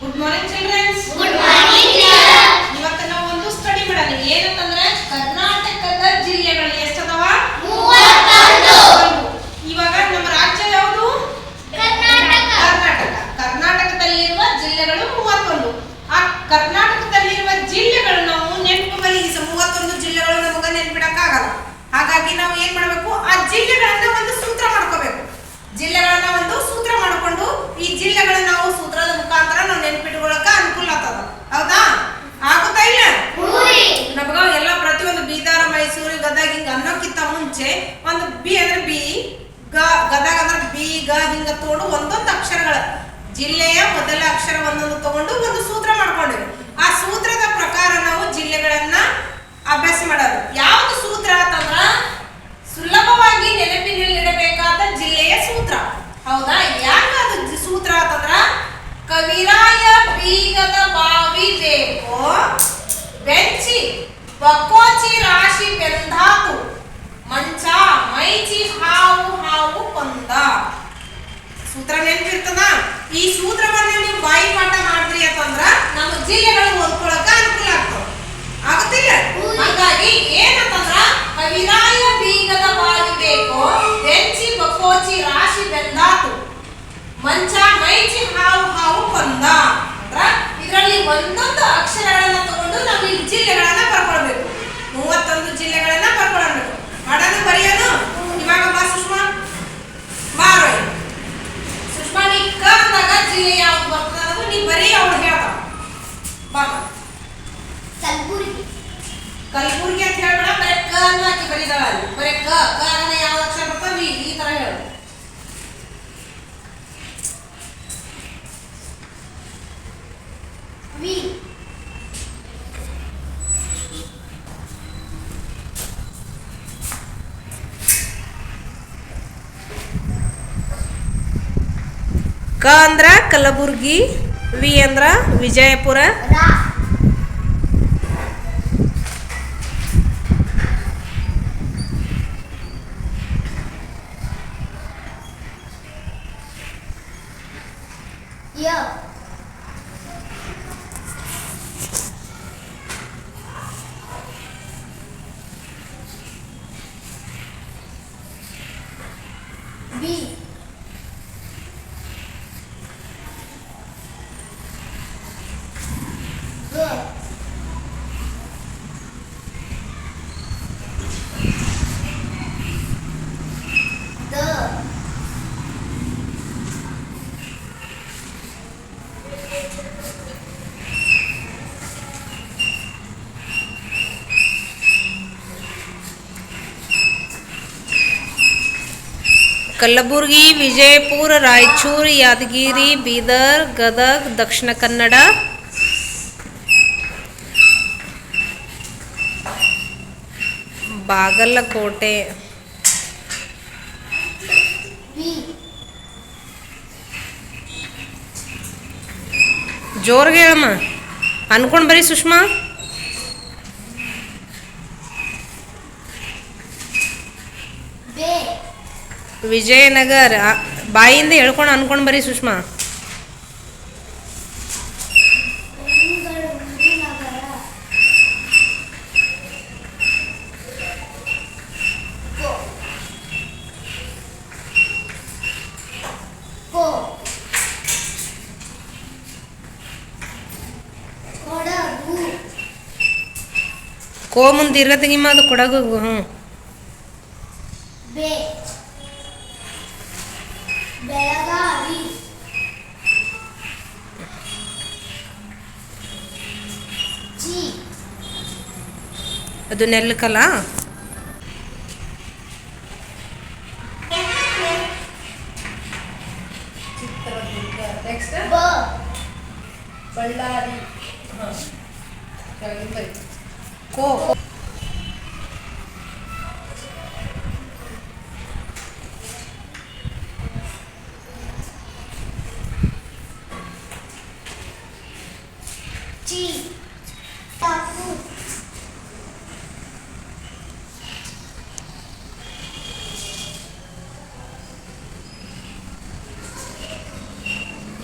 Good morning childrens good morning ಇವತ್ತು ನಾವು ಒಂದು ಸ್ಟಡಿ ಮಾಡೋಣ. ಏನಂತಂದ್ರೆ ಕರ್ನಾಟಕದ ಜಿಲ್ಲೆಗಳು ಎಷ್ಟದವ? ಮೂವತ್ತೊಂದು. ಇವಾಗ ನಮ್ಮ ರಾಜ್ಯ ಯಾವುದು? ಕರ್ನಾಟಕ. ಕರ್ನಾಟಕ. ಕರ್ನಾಟಕದಲ್ಲಿರುವ ಜಿಲ್ಲೆಗಳು ಮೂವತ್ತೊಂದು. ಆ ಕರ್ನಾಟಕದಲ್ಲಿರುವ ಜಿಲ್ಲೆಗಳು ನಾವು ನೆನಪು ಮಲಗಿಸ ಮೂವತ್ತೊಂದು ಜಿಲ್ಲೆಗಳು ನಮಗೆ ನೆನ್ಪಿಡಕ್ಕಾಗಲ್ಲ. ಹಾಗಾಗಿ ನಾವು ಏನು ಮಾಡಬೇಕು? ಆ ಜಿಲ್ಲೆಗಳನ್ನ ಒಂದು ಸೂತ್ರ ಮಾಡ್ಕೋಬೇಕು. ಜಿಲ್ಲೆಗಳನ್ನ ಒಂದು ಸೂತ್ರ ಮಾಡ್ಕೊಂಡು ಈ ಜಿಲ್ಲೆಗಳನ್ನ ನಾವು ಸೂತ್ರದ ಮುಖಾಂತರ ನಾವು ನೆನ್ಪಿಟ್ಕೊಳ್ಳಕ ಅನುಕೂಲ ಆಗ್ತದ. ಹೌದಾ? ಆಗುತ್ತಾ ಇಲ್ಲ? ನಮಗ ಎಲ್ಲ ಪ್ರತಿಯೊಂದು ಬೀದಾರ ಮೈಸೂರು ಗದಗ ಹಿಂಗ ಅನ್ನೋಕ್ಕಿಂತ ಮುಂಚೆ ಒಂದು ಬಿ ಅಂದ್ರೆ ಬಿ ಗ ಗದಗ ಅಂದ್ರೆ ಬಿ ಗ ಹಿಂಗ ತೋಡು ಒಂದೊಂದು ಅಕ್ಷರಗಳ. ಜಿಲ್ಲೆಯ ಮೊದಲ ಅಕ್ಷರ ಒಂದೊಂದು ತಗೊಂಡು ಒಂದು ಸೂತ್ರ ಮಾಡ್ಕೊಂಡಿವಿ. ಆ ಸೂತ್ರದ ಪ್ರಕಾರ ನಾವು ಜಿಲ್ಲೆಗಳನ್ನ ಅಭ್ಯಾಸ ಮಾಡೋದು. ಯಾವ್ದು ಸೂತ್ರ ಅಂತಂದ್ರ ಸುಲಭವಾಗಿ ನೆನಪಿನಲ್ಲಿಡಬೇಕಾದ ಜಿಲ್ಲೆಯ ಸೂತ್ರ. ಹೌದಾ? ಯಾಕ ಅದು ಸೂತ್ರ ಅಂತಂದ್ರ ಕವಿರಾಯ ಬೀಗದ ಬಾವಿ ಬೇಕು. ಬೆಂಚಿ ಬಕೋಚಿ ರಾಶಿ ಬೆಂದಾತು. ಮಂಚ, ಮೈಚಿ ಹಾವು ಹಾವು ಕೊಂದ. ಸೂತ್ರ ನೆನಪಿರ್ತದ? ಈ ಸೂತ್ರವನ್ನ ನೀವು ಬಾಯಿ ಪಾಠ ಮಾಡ್ರಿ ಅಂತಂದ್ರ, ನಮ್ಮ ಜಿಲ್ಲೆಗಳು ಓದ್ಕೊಳಕ ಅನುಕೂಲ ಆಗ್ತವ ಆಗುತ್ತಿಲ್ಲ ಹ್ಮ್. ಹಾಗಾಗಿ ಏನಂತಂದ್ರ ಕವಿರಾಯ ಬೀಗದ ಬಾವಿ ಬೇಕು ಬೆಂಚಿ ಬಕ್ಕೋಚಿ ರಾಶಿ ಬೆಂದಾತು ಮಂಚ ಮೈಚಿ ಹಾವು ಹಾವು ಕೊಂದ ಅಂದ್ರ ಇದರಲ್ಲಿ ಒಂದೊಂದು ಅಕ್ಷರಗಳನ್ನ ತಗೊಂಡು ನಾವು ಈ ಜಿಲ್ಲೆಗಳನ್ನ ಬರ್ಕೊಳ್ಬೇಕು ಮೂವತ್ತೊಂದು ಜಿಲ್ಲೆಗಳನ್ನ ಬರ್ಕೊಳ್ಬೇಕು ಮಾಡೋಣ ಬರೆಯೋನು ಇವಾಗ ಬಾ ಸುಷ್ಮಾ ಬಾರೋ ಇಲ್ಲಿ. ಸುಷ್ಮಾ ನೀ ಕರ್ನಾಗ ಜಿಲ್ಲೆ ಯಾವ್ದು ಬರ್ತದ ಅನ್ನೋದು ನೀ ಬರೀ ಅವ್ಳು ಹೇಳ್ತಾವ ಬಾ ಬಾ. ಕಲಬುರಗಿ ಕಲಬುರ್ಗಿ ಅಂತ ಹೇಳ್ಬೇಡ ಬರೀ ಕ ಅನ್ನು ಹಾಕಿ ಬರೀದಾಳ ಅಲ್ಲಿ ಬರೀ ಕ ಕ ಅನ್ನೋ ಯಾವ ಅಕ್ಷರ ಬರ್ತದೆ ವಿ ಈ ತರ ಹೇಳು ವಿ ಕ ಅಂದ್ರ ಕಲಬುರ್ಗಿ ವಿ ಅಂದ್ರ ವಿಜಯಪುರ ರಾ ಯ ಬಿ ಗ ದ ಕಲಬುರ್ಗಿ ವಿಜಯಪುರ, ರಾಯಚೂರು, ಯಾದಗಿರಿ, ಬೀದರ್, ಗದಗ್, ದಕ್ಷಿಣ ಕನ್ನಡ. ಬಾಗಲಕೋಟೆ. ಜೋರ್ಗೆ ಹೇಳಮ್ಮ. ಅನ್ಕೊಂಡ್ ಬರೀ ಸುಷ್ಮಾ. ಬೆ. ವಿಜಯನಗರ. ಬಾಯಿಂದ ಹೇಳ್ಕೊಂಡು ಅನ್ಕೊಂಡು ಬರೀ ಸುಷ್ಮಾ. ಕೋ ಮುಂದೆ ಇರತ್ತೆ ಅದು ಕೊಡಗು ಹ್ಞೂ ಬೆ ಬೆಳಗಾವಿ ಚಿ ಅದು ನೆಲ್ಲಕಲ್ಲ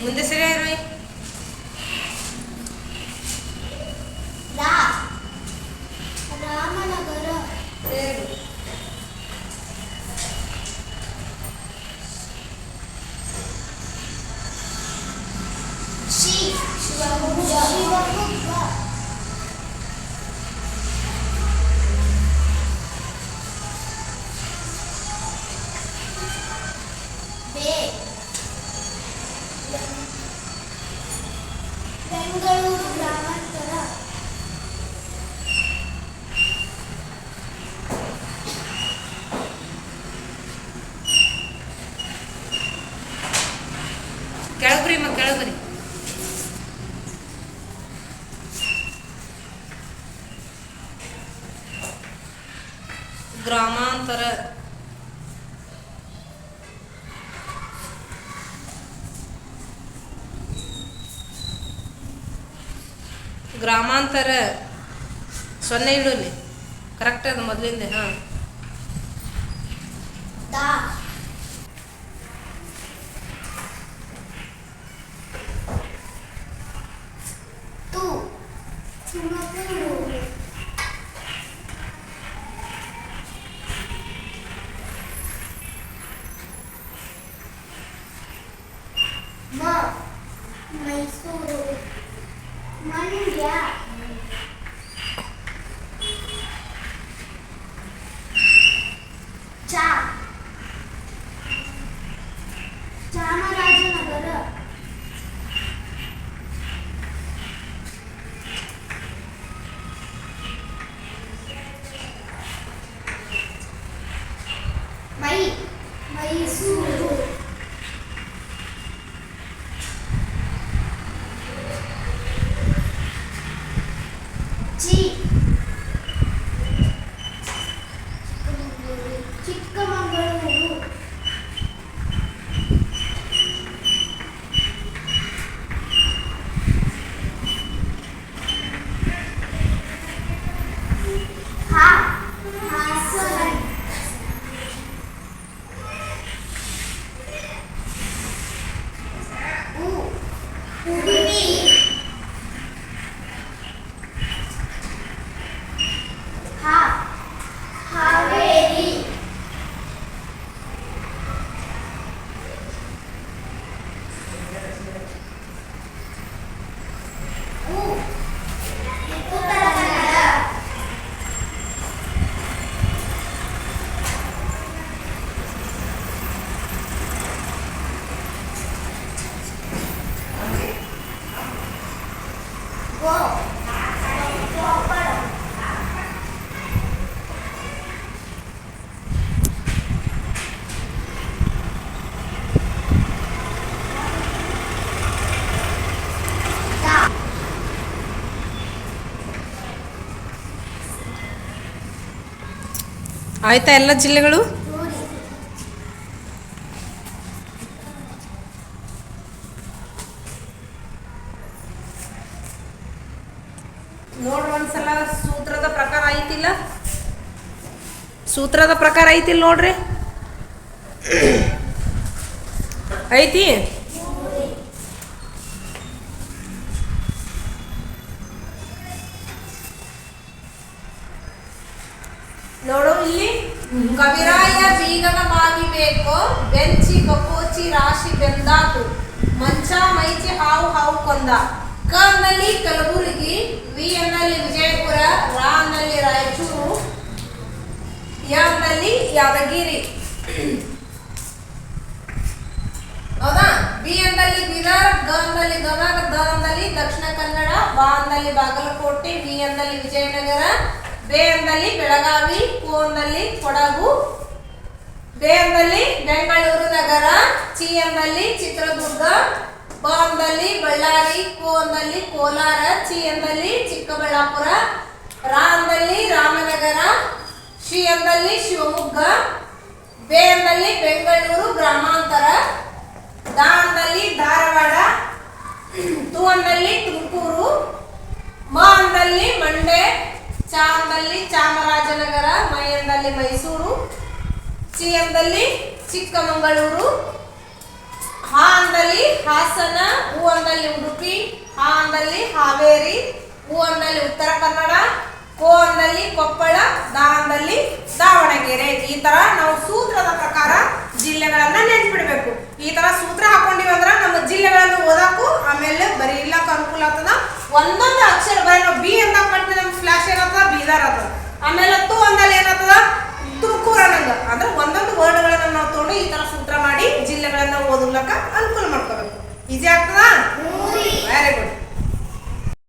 ಮುಂದೆ ಸರಿ ಕೆಳಗ್ರಿ ಅಮ್ಮ ಕೆಳಗ್ರಿ. ಗ್ರಾಮಾಂತರ. ಗ್ರಾಮಾಂತರ. ಸೊನ್ನೆ ಇಡಲಿ ಕರೆಕ್ಟ್ ಅದು ಮೊದಲಿಂದ ಹಾಂ ದಾ ತು ತುಮಕೂರು ಮ ಮೈಸೂರು ಮಂಡ್ಯ ಚಾ ಚಾಮರಾಜನಗರ ಮೈ ಮೈಸೂರು ಚಿ ಚಿಕ್ಕಮಗಳೂರು ಹಾ ಹಾಸನ ಉ ಉಡುಪಿ ಹಾ ಹಾವೇರಿ ಉ ಉತ್ತರ ಕನ್ನಡ ಗೋ ಕೊಪ್ಪಳ ತಾ ಆಯ್ತಾ ಎಲ್ಲ ಜಿಲ್ಲೆಗಳು? ನೋಡಿ ನೋಡ್ರಿ ಒಂದ್ಸಲ ಸೂತ್ರದ ಪ್ರಕಾರ ಐತಿಲ್ಲ? ಸೂತ್ರದ ಪ್ರಕಾರ ಐತಿಲ್ಲ ನೋಡ್ರಿ. ಐತಿ? ಕವಿರಾಯ ಬೀಗನ ಬಾವಿ ಬೇಕು ಬೆಂಚಿ ಕಪ್ಪೋಚಿ ರಾಶಿ ಬೆಂದಾತು ಮಂಚ ಮೈಚಿ ಹಾವು ಹಾವು ಕೊಂದ ಕ ಅನ್ನಲ್ಲಿ ಕಲಬುರಗಿ ವಿ ಅನ್ನಲ್ಲಿ ವಿಜಯಪುರ ರಾ ಅನ್ನಲ್ಲಿ ರಾಯಚೂರು ಯ ಅನ್ನಲ್ಲಿ ಯಾದಗಿರಿ ಹೌದಾ ಬಿ ಅಂದಲ್ಲಿ ಬೀದರ್ ಗ ಅಂದಲ್ಲಿ ಗದಗ ದ ಅಂದಲ್ಲಿ ದಕ್ಷಿಣ ಕನ್ನಡ ಬಾ ಅಂದಲ್ಲಿ ಬಾಗಲಕೋಟೆ ವಿ ಅಂದಲ್ಲಿ ವಿಜಯನಗರ ಅಂದಲ್ಲಿ ಬೆಳಗಾವಿ ಅಂದಲ್ಲಿ ಕೊಡಗು ಅಂದಲ್ಲಿ ಬೆಂಗಳೂರು ನಗರ ಚಿ ಅಂದಲ್ಲಿ ಚಿತ್ರದುರ್ಗ ಬ ಬಳ್ಳಾರಿ ಕೋನಲ್ಲಿ ಕೋಲಾರ ಚಿ ಅಂದಲ್ಲಿ ಚಿಕ್ಕಬಳ್ಳಾಪುರ ರಾ ರಾಮನಗರ ಶ್ರೀ ಶಿವಮೊಗ್ಗ ಬೆ ಬೆಂಗಳೂರು ಗ್ರಾಮಾಂತರ ದಾ ಧಾರವಾಡ ತು ಅಂದಲ್ಲಿ ತುಮಕೂರು ಮ ಅಂದಲ್ಲಿ ಮಂಡ್ಯ ಚ ಅಂದಲ್ಲಿ ಚಾಮರಾಜನಗರ, ಮೈಯಂದಲ್ಲಿ ಮೈಸೂರು, ಸಿಎಂದಲ್ಲಿ ಚಿಕ್ಕಮಗಳೂರು ಹಾ ಅಂದಲ್ಲಿ ಹಾಸನ ಹೂ ಅಂದಲ್ಲಿ ಉಡುಪಿ ಹಾ ಅಂದಲ್ಲಿ ಹಾವೇರಿ ಹೂ ಅಂದಲ್ಲಿ ಉತ್ತರ ಕನ್ನಡ ಕೋ ಅಂದಲ್ಲಿ ಕೊಪ್ಪಳ ದಾ ಅಂದಲ್ಲಿ ದಾವಣಗೆರೆ. ಈ ತರ ನಾವು ಸೂತ್ರದ ಪ್ರಕಾರ ಜಿಲ್ಲೆಗಳನ್ನ ನೆನ್ಪಿಡ್ಬೇಕು. ಈ ತರ ಸೂತ್ರ ಹಾಕೊಂಡಿವಿ